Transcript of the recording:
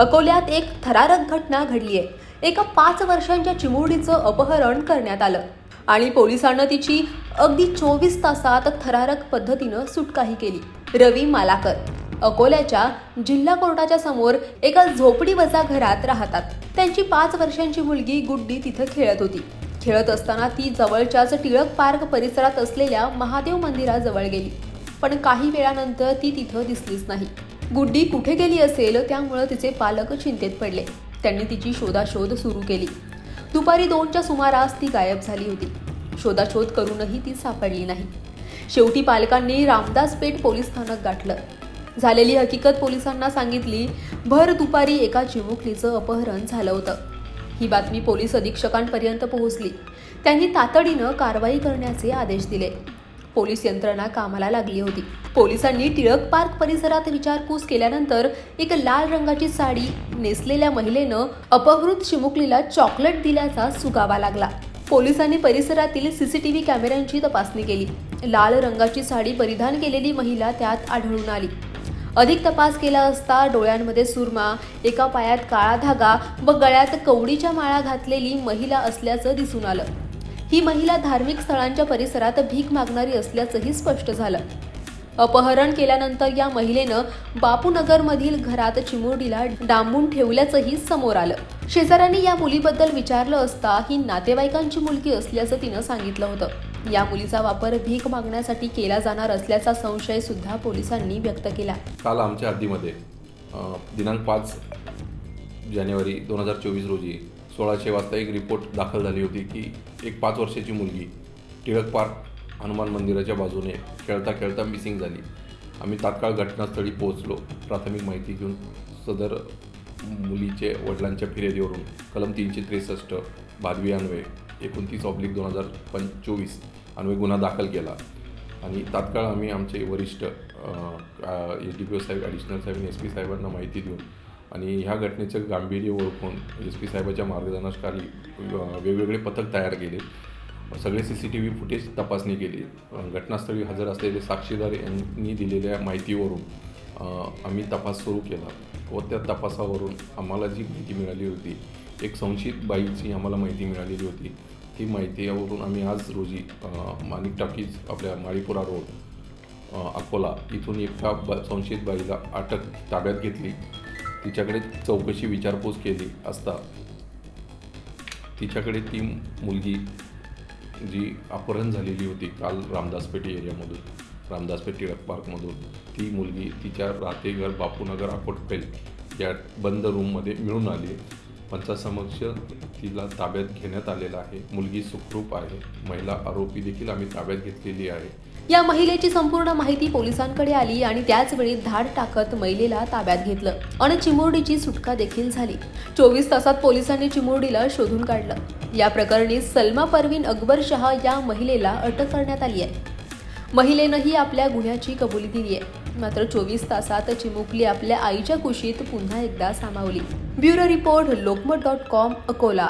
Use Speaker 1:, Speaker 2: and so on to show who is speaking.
Speaker 1: अकोल्यात एक थरारक घटना घडली आहे एका पाच वर्षांच्या चिमुरडीचं अपहरण करण्यात आलं. आणि पोलिसांना तिची अगदी चोवीस तासात थरारक पद्धतीनं सुटकाही केली. रवी मालाकर अकोल्याच्या जिल्हा कोर्टाच्या समोर एका झोपडी वजा घरात राहतात. त्यांची पाच वर्षांची मुलगी गुड्डी तिथं खेळत होती. खेळत असताना ती जवळच्याच टिळक पार्क परिसरात असलेल्या महादेव मंदिराजवळ गेली. पण काही वेळानंतर ती तिथं दिसलीच नाही. गुड्डी कुठे गेली असेल त्यामुळं तिचे पालक चिंतेत पडले. त्यांनी तिची शोधाशोध सुरू केली. दुपारी दोनच्या सुमारास ती गायब झाली होती. शोधाशोध करूनही ती सापडली नाही. शेवटी पालकांनी रामदास पेठ पोलीस स्थानक गाठलं. झालेली हकीकत पोलिसांना सांगितली भर दुपारी एका चिमुकलीचं अपहरण झालं होतं. ही बातमी पोलीस अधीक्षकांपर्यंत पोहोचली. त्यांनी तातडीनं कारवाई करण्याचे आदेश दिले. पोलीस यंत्रणा कामाला लागली होती. पोलिसांनी टिळक पार्क परिसरात विचारपूस केल्यानंतर एक लाल रंगाची साडी नेसलेल्या महिलेनं अपहृत चिमुकलीला चॉकलेट दिल्याचा सुगावा लागला. पोलिसांनी परिसरातील सीसीटीव्ही कॅमेऱ्यांची तपासणी केली. लाल रंगाची साडी परिधान केलेली महिला त्यात आढळून आली. अधिक तपास केला असता डोळ्यांमध्ये सुरमा एका पायात काळा धागा व गळ्यात कवडीच्या माळा घातलेली महिला असल्याचं दिसून आलं. ही महिला धार्मिक स्थळांच्या परिसरात भीक मागणारी असल्याचंही स्पष्ट झालं. अपहरण केल्यानंतर या महिलेनं बापूनगरमधील घरात चिमुरडीला डांबून ठेवल्याचंही समोर आलं. शेजाऱ्यांनी या मुलीबद्दल विचारलं असता ही नातेवाईकांची मुलगी असल्याचं तिनं सांगितलं होतं. या मुलीचा वापर भीक मागण्यासाठी केला जाणार असल्याचा संशय सुद्धा पोलिसांनी व्यक्त केला.
Speaker 2: काल आमच्या हद्दीमध्ये दिनांक पाच जानेवारी दोन हजार चोवीस रोजी सोळाशे वाजता एक रिपोर्ट दाखल झाली होती की एक पाच वर्षाची मुलगी टिळक पार्क हनुमान मंदिराच्या बाजूने खेळता खेळता मिसिंग झाली. आम्ही तात्काळ घटनास्थळी पोहोचलो. प्राथमिक माहिती घेऊन सदर मुलीचे वडिलांच्या फिर्यादीवरून कलम तीनशे त्रेसष्ट भादवी अन्वये एकोणतीस ऑब्लिक दोन हजार पंचोवीस अन्वये गुन्हा दाखल केला. आणि तात्काळ आम्ही आमचे वरिष्ठ एस डी पी ओ साहेब ॲडिशनल साहेब आणि एस पी साहेबांना माहिती देऊन आणि ह्या घटनेचं गांभीर्य ओळखून एस पी साहेबाच्या मार्गदर्शनाखाली वेगवेगळे पथक तयार केले. सगळे C C T V footage तपासणी केली. घटनास्थळी हजर असलेले साक्षीदार यांनी दिलेल्या माहितीवरून आम्ही तपास सुरू केला व त्या तपासावरून आम्हाला जी माहिती मिळाली होती एक संशयित बाईची आम्हाला माहिती मिळालेली होती. ती माहितीवरून आम्ही आज रोजी माणिक टाकीज आपल्या माळीपुरा रोड अकोला इथून एका ब संशयित बाईला अटक ताब्यात घेतली. तिच्याकडे चौकशी विचारपूस केली असता तिच्याकडे ती मुलगी जी अपहरण झालेली होती काल रामदासपेठी एरियामधून रामदासपेठ टिळक पार्कमधून ती मुलगी तिच्या राहतेघर बापूनगर अकोटपेल या बंद रूममध्ये मिळून आली पंचासमक्ष तिला ताब्यात घेण्यात आलेलं आहे. मुलगी सुखरूप आहे. महिला आरोपी देखील आम्ही ताब्यात घेतलेली आहे.
Speaker 1: या महिलेची संपूर्ण माहिती पोलिसांकडे आली आणि त्याचवेळी धाड टाकत महिलेला ताब्यात घेतलं. आणि चिमुरडीची सुटका देखील झाली. चोवीस तासात पोलिसांनी चिमुरडीला शोधून काढलं. या प्रकरणी सलमा परवीन अकबर शहा या महिलेला अटक करण्यात आली आहे. महिलेनंही आपल्या गुन्ह्याची कबुली दिली आहे. मात्र चोवीस तासात चिमुकली आपल्या आईच्या कुशीत पुन्हा एकदा सामावली. Bureau report Lokmat dot com Akola.